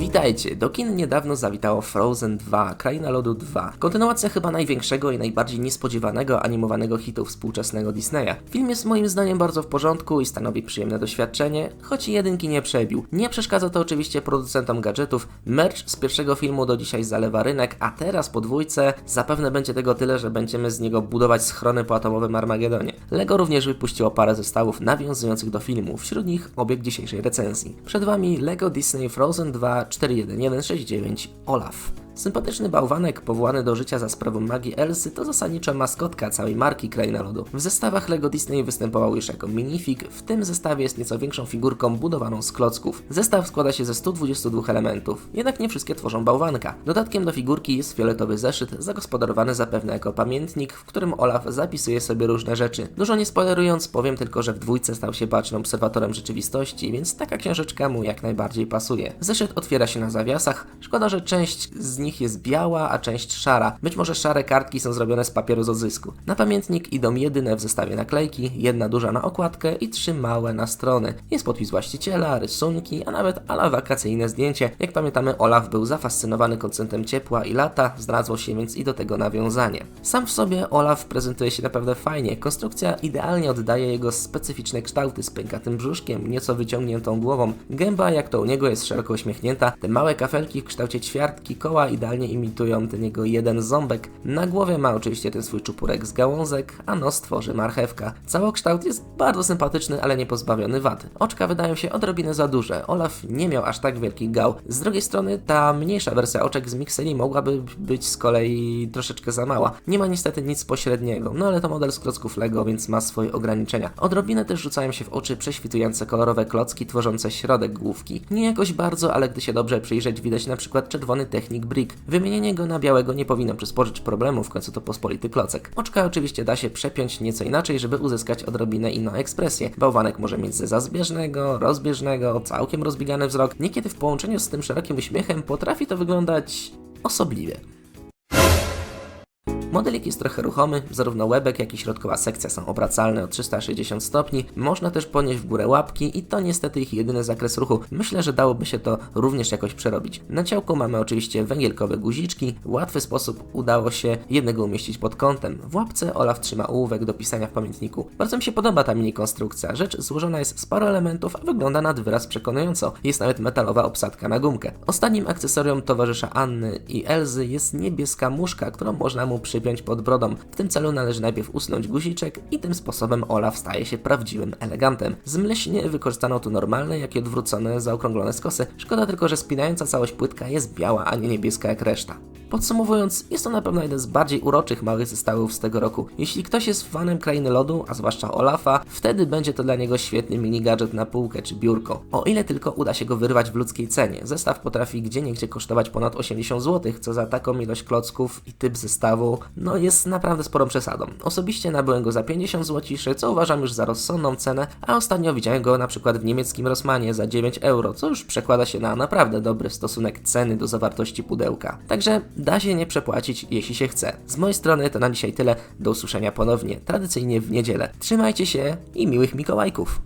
Witajcie, do kin niedawno zawitało Frozen 2, Kraina Lodu 2. Kontynuacja chyba największego i najbardziej niespodziewanego animowanego hitu współczesnego Disneya. Film jest moim zdaniem bardzo w porządku i stanowi przyjemne doświadczenie, choć jedynki nie przebił. Nie przeszkadza to oczywiście producentom gadżetów, merch z pierwszego filmu do dzisiaj zalewa rynek, a teraz po dwójce zapewne będzie tego tyle, że będziemy z niego budować schrony po atomowym Armagedonie. Lego również wypuściło parę zestawów nawiązujących do filmu, wśród nich obieg dzisiejszej recenzji. Przed Wami Lego Disney Frozen 2 41169 Olaf. Sympatyczny bałwanek powołany do życia za sprawą magii Elsy to zasadniczo maskotka całej marki Kraina Lodu. W zestawach Lego Disney występował już jako minifig, w tym zestawie jest nieco większą figurką budowaną z klocków. Zestaw składa się ze 122 elementów, jednak nie wszystkie tworzą bałwanka. Dodatkiem do figurki jest fioletowy zeszyt, zagospodarowany zapewne jako pamiętnik, w którym Olaf zapisuje sobie różne rzeczy. Dużo nie spoilerując, powiem tylko, że w dwójce stał się bacznym obserwatorem rzeczywistości, więc taka książeczka mu jak najbardziej pasuje. Zeszyt otwiera się na zawiasach, szkoda, że część z nich jest biała, a część szara. Być może szare kartki są zrobione z papieru z odzysku. Na pamiętnik idą jedyne w zestawie naklejki, jedna duża na okładkę i trzy małe na strony. Jest podpis właściciela, rysunki, a nawet ala wakacyjne zdjęcie. Jak pamiętamy, Olaf był zafascynowany konceptem ciepła i lata, zdradzło się więc i do tego nawiązanie. Sam w sobie Olaf prezentuje się naprawdę fajnie. Konstrukcja idealnie oddaje jego specyficzne kształty z pękatym brzuszkiem, nieco wyciągniętą głową. Gęba, jak to u niego, jest szeroko uśmiechnięta. Te małe kafelki w kształcie ćwiartki koła idealnie imitują ten jego jeden ząbek. Na głowie ma oczywiście ten swój czupurek z gałązek, a nos tworzy marchewka. Całokształt jest bardzo sympatyczny, ale nie pozbawiony wad. Oczka wydają się odrobinę za duże. Olaf nie miał aż tak wielkich gał. Z drugiej strony ta mniejsza wersja oczek z Mixeli mogłaby być z kolei troszeczkę za mała. Nie ma niestety nic pośredniego, no ale to model z klocków Lego, więc ma swoje ograniczenia. Odrobinę też rzucają się w oczy prześwitujące kolorowe klocki tworzące środek główki. Nie jakoś bardzo, ale gdy się dobrze przyjrzeć, widać na przykład czerwony Technic Brick. Wymienienie go na białego nie powinno przysporzyć problemu, w końcu to pospolity klocek. Oczka oczywiście da się przepiąć nieco inaczej, żeby uzyskać odrobinę inną ekspresję. Bałwanek może mieć ze zazbieżnego, rozbieżnego, całkiem rozbiegany wzrok. Niekiedy w połączeniu z tym szerokim uśmiechem potrafi to wyglądać osobliwie. Modelik jest trochę ruchomy, zarówno łebek, jak i środkowa sekcja są obracalne o 360 stopni. Można też podnieść w górę łapki i to niestety ich jedyny zakres ruchu. Myślę, że dałoby się to również jakoś przerobić. Na ciałku mamy oczywiście węgielkowe guziczki. W łatwy sposób udało się jednego umieścić pod kątem. W łapce Olaf trzyma ołówek do pisania w pamiętniku. Bardzo mi się podoba ta mini konstrukcja. Rzecz złożona jest z paru elementów, a wygląda nad wyraz przekonująco. Jest nawet metalowa obsadka na gumkę. Ostatnim akcesorium towarzysza Anny i Elzy jest niebieska muszka, którą można mu przypiąć pod brodą. W tym celu należy najpierw usunąć guziczek i tym sposobem Olaf staje się prawdziwym elegantem. Z mleśnie wykorzystano tu normalne, jak i odwrócone, zaokrąglone skosy. Szkoda tylko, że spinająca całość płytka jest biała, a nie niebieska jak reszta. Podsumowując, jest to na pewno jeden z bardziej uroczych małych zestawów z tego roku. Jeśli ktoś jest fanem Krainy Lodu, a zwłaszcza Olafa, wtedy będzie to dla niego świetny mini gadżet na półkę czy biurko. O ile tylko uda się go wyrwać w ludzkiej cenie. Zestaw potrafi gdzieniegdzie kosztować ponad 80 zł, co za taką ilość klocków i typ zestawu, no jest naprawdę sporą przesadą. Osobiście nabyłem go za 50 zł, co uważam już za rozsądną cenę, a ostatnio widziałem go na przykład w niemieckim Rossmanie za 9 euro, co już przekłada się na naprawdę dobry stosunek ceny do zawartości pudełka. Także da się nie przepłacić, jeśli się chce. Z mojej strony to na dzisiaj tyle. Do usłyszenia ponownie, tradycyjnie w niedzielę. Trzymajcie się i miłych Mikołajków!